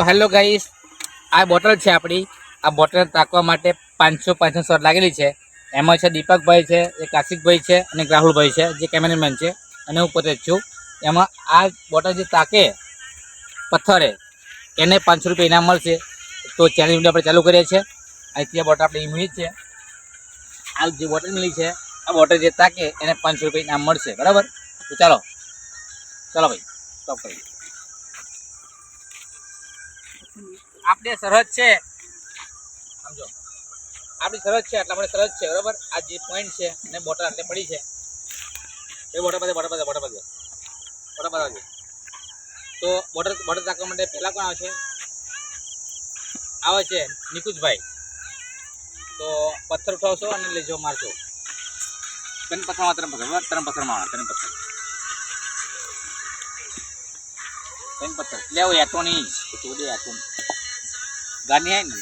તો hello guys આ bottle છે આપણી. આ બોટલ તાકવા માટે પાંચસો પાંચસો શોટ લાગેલી છે. એમાં છે દીપકભાઈ છે, એ કાશિકભાઈ છે અને રાહુલભાઈ છે, જે કેમેરામેન છે. અને હું પોતે જ છું. એમાં આ બોટલ જે તાકે પથ્થરે, એને પાંચસો રૂપિયા ઇનામ મળશે. તો ચેલેન્જ આપણે ચાલુ કરીએ છીએ. અહીંથી આ બોટલ આપણે ઇમેજ છે આ જે બોટલ મળી છે, આ બોટલ જે તાકે, એને પાંચસો રૂપિયા ઇનામ મળશે. બરાબર? તો ચાલો. ચાલો ભાઈ સ્ટોપ કરીએ. આપણે સરહદ છે. સમજો? આપણી સરહદ છે એટલે આપણે સરહદ છે, બરાબર? આ જે પોઈન્ટ છે, અને બોટર આટલે પડી છે. એ બોટર પાસે બોટર પાસે બોટર પાસે બોટર આવજો. તો બોટર બોટર રાખવા માટે પહેલાં કોણ આવે છે આવે છે નિકુજભાઈ. તો પથ્થર ઉઠાવશો અને લેજો મારશો ત્રણ પથ્થરમાં, ત્રણ પથ્થર ત્રણ પથ્થરમાં ત્રણ પથ્થર. ત્રણ પથ્થર. લેવો યાતો નહીં તો દે એટો ગાની આય ને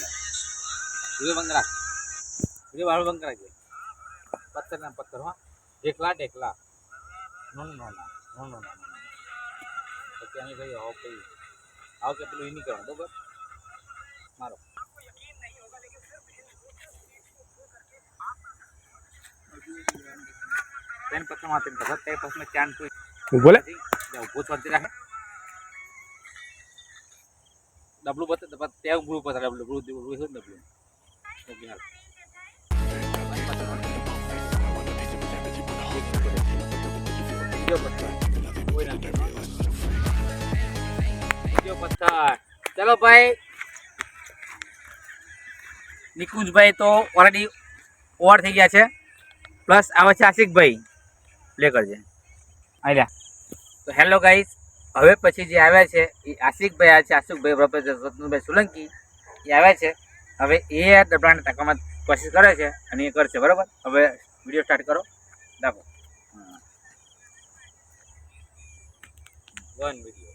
વીડિયો બંધ રાખ વીડિયો વાળો બંધ રાખજે પથ્થર ના પથ્થર હા ઢેકલા ઢેકલા નો નો નો નો નો નો પછી અમે કહીએ આવો કઈ આવો કે પેલું એ નહીં કરવાનું બરાબર મારો ત્રણ પથ્થરમાં ત્રણ પથ્થર તે પછી ચાંદ કોઈ બોલે ઊભો શાંતિ રાખે ડબલું બતા ત્યાં ઉભું પથ્થર ડબલું છે ને ડબલું. ઓકે, હાલ. ચલો ભાઈ. નિકુંજભાઈ તો ઓલરેડી ઓવર થઈ ગયા છે. પ્લસ આવે છે આશિકભાઈ. પ્લે કરજે. આલ્યા તો હેલો ગાઈસ હવે પછી જે આવ્યા છે, એ આશિકભાઈ આ છે, આશિકભાઈ પ્રોફેસર રત્નભાઈ સોલંકી, એ આવ્યા છે. હવે એ દબાણ તાકવામાં કોશિશ કરે છે અને એ કરશે, બરાબર? હવે વીડિયો સ્ટાર્ટ કરો. દાખો one video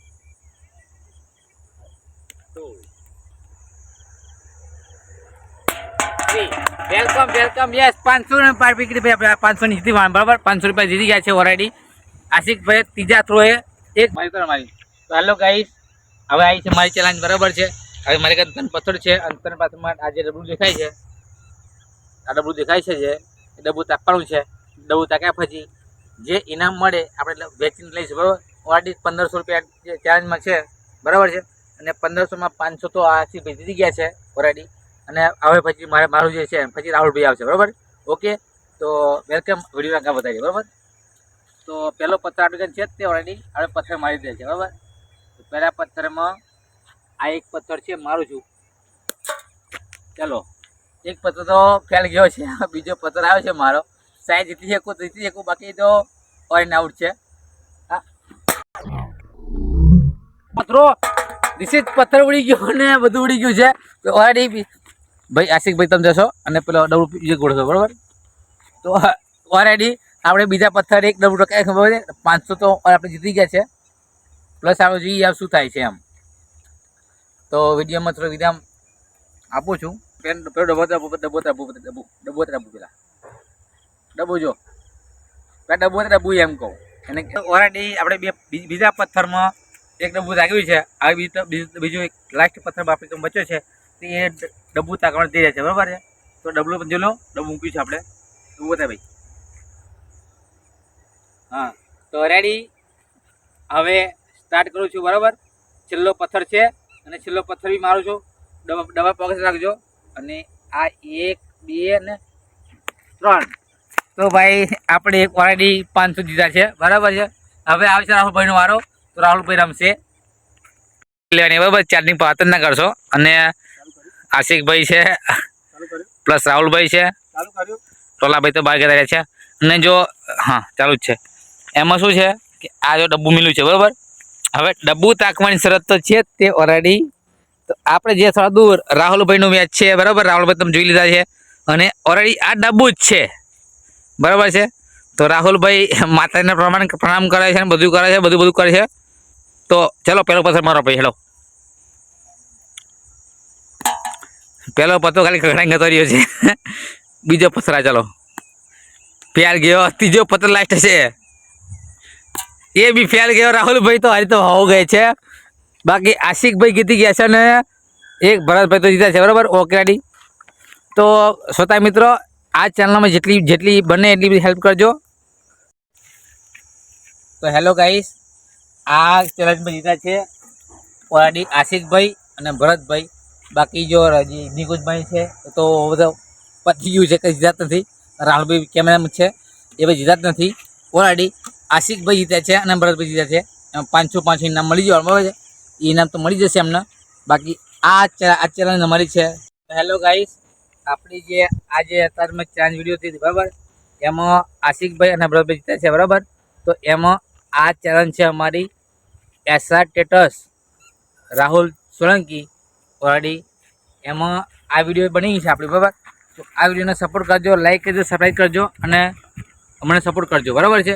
to welcome welcome yes પાંચસો ને પાર પીકડી ભાઈ પાંચસો ની જીતી બરાબર? પાંચસો રૂપિયા જીતી ગયા છે ઓલરેડી આશિકભાઈ ત્રીજા થ્રોએ એક મારી તો હેલો ગાઈસ હવે આવી છે મારી ચેલેન્જ બરાબર છે? હવે મારી કાંઈ ત્રણ પથ્થર છે અને ત્રણ પાથરમાં આ જે ડબલું દેખાય છે. આ ડબલું દેખાય છે જે ડબ્બું તાપવાનું છે. ડબ્બું તાક્યા પછી જે ઇનામ મળે, આપણે વેચીને લઈશું, બરાબર? ઓલરેડી પંદરસો રૂપિયા જે ચેલેન્જમાં છે, બરાબર છે? અને પંદરસોમાં પાંચસો તો આશિકભાઈ જીતી ગયા છે ઓલરેડી અને હવે પછી મારે, મારું જે છે પછી રાહુલભાઈ આવશે, બરાબર? ઓકે? તો વેલકમ વીડિયો આગળ વધારીએ, બરાબર? તો પહેલો પથ્થર આટલું છે જ તે ઓલરેડી આપણે પથ્થર મારી દે છે, બરાબર? પહેલા પથ્થરમાં આ એક પથ્થર છે, મારું છું. ચાલો, એક પથ્થર તો ફેલ ગયો છે, બીજો પથ્થર આવ્યો છે મારો. સાઈઝ જીતી શકું જીતી શકું, બાકી તો ઓઇન આઉટ છે. હા. દિશિત પથ્થર ઉડી ગયો ને બધું ઉડી ગયું છે. તો ઓલરેડી ભાઈ આશિકભાઈ તમે જશો અને પેલો ડબલ બીજો ગોળશો બરાબર? તો ઓલરેડી આપણે બીજા પથ્થર એક ડબલું ટકા ખબર છે? પાંચસો તો આપણે જીતી ગયા છે. પ્લસ આપણે જોઈએ આ શું થાય છે એમ. તો વિડીયોમાં થોડો વિરામ આપું છું. પેન પેલો ડબો ડબો ડબો ડબો ડબો ડબો ડબો પેલા. ડબો જો. પેલા ડબો ડબો એમ કહું. અને ઓલરેડી આપણે બે બીજા પથ્થરમાં એક ડબ્બું લાગ્યું છે. આ બીજું, બીજું- એક લાસ્ટ પથ્થર આપણે બચ્યો છે. તો એ ડબ્બું તાકવાનું થઈ રહ્યા છે. બરાબર છે? તો ડબલું જોઈ લો. ડબ્બું મૂક્યું છે આપણે. ડબ્બુ ભાઈ. હા તો રેડી હવે સ્ટાર્ટ કરું છું બરાબર? છેલ્લો પથ્થર છે અને છેલ્લો પથ્થર બી મારું છું. ડબા ડબલ પગ રાખજો. અને આ એક બે ને ત્રણ. તો ભાઈ આપણે એક ઓલરેડી પાંચસો દીધા છે. બરાબર છે? હવે આવશે રાહુલભાઈનો વારો. તો રાહુલભાઈ રમશે. લેવાની બરાબર ચાર્જિંગ પાતન ના કરશો અને આશિકભાઈ છે પ્લસ રાહુલભાઈ છે. ચાલુ ટોલાભાઈ તો બહાર ગયા રહ્યા છે. અને જો હા ચાલુ જ છે. એમાં શું છે કે આ જો ડબ્બુ મિલ્યું છે, બરાબર? હવે ડબ્બુ તાકવાની શરત તો છે તે ઓલરેડી તો આપણે જે થોડા દૂર રાહુલભાઈનું મેચ છે, બરાબર? રાહુલભાઈ તમે જોઈ લીધા છે. અને ઓલરેડી આ ડબ્બુ જ છે. બરાબર છે? તો રાહુલભાઈ માતાજીને પ્રમાણ પ્રણામ કરે છે અને બધું કરે છે, બધું બધું કરે છે. તો ચલો પહેલો પથ્થર મારો ભાઈ, હેલો. પહેલો પત્તો ખાલી ઘણા ગતો રહ્યો છે. બીજો પથરા ચલો. ફેલ ગયો. ત્રીજો પથ્થર લાસ્ટ છે. એ બી ફેલ ગયો. રાહુલભાઈ તો હારી તો હોવ ગઈ છે. બાકી આશિકભાઈ જીતી ગયા છે અને એક ભરતભાઈ તો જીત્યા છે. બરાબર? ઓકે તો શ્રોતા મિત્રો, આ ચેનલમાં જેટલી જેટલી બને એટલી બધી હેલ્પ કરજો. તો હેલો ગાઈસ આ ચેલેન્જમાં જીતા છે ઓરાડી આશિકભાઈ અને ભરતભાઈ. બાકી જો હજી નિકુજભાઈ છે, તો બધો પતી ગયું છે કંઈ જીતા નથી. રાહુલભાઈ કેમેરામાં છે, એ ભાઈ જીતા નથી. ઓલરેડી આશિકભાઈ જીત્યા છે અને ભરતભાઈ જીત્યા છે. પાંચસો પાંચસો ઇનામ મળી જવાનું, બરાબર છે? ઇનામ તો મળી જશે એમને. બાકી આ આ ચેનલ મળી છે. હેલો ગાઈસ, આપણી જે, આ જે અત્યારમાં ચાંદ વીડિયો હતી, બરાબર? એમાં આશિકભાઈ અને ભરતભાઈ જીત્યા છે, બરાબર? તો એમાં આ ચેલેન્જ છે અમારી એસઆર ટેટસ રાહુલ સોલંકી ઓલરેડી. એમાં આ વીડિયો બની છે આપણી, બરાબર? તો આ વિડીયોને સપોર્ટ કરજો લાઈક કરજો સબસ્ક્રાઈબ કરજો અને અમને સપોર્ટ કરજો, બરાબર છે?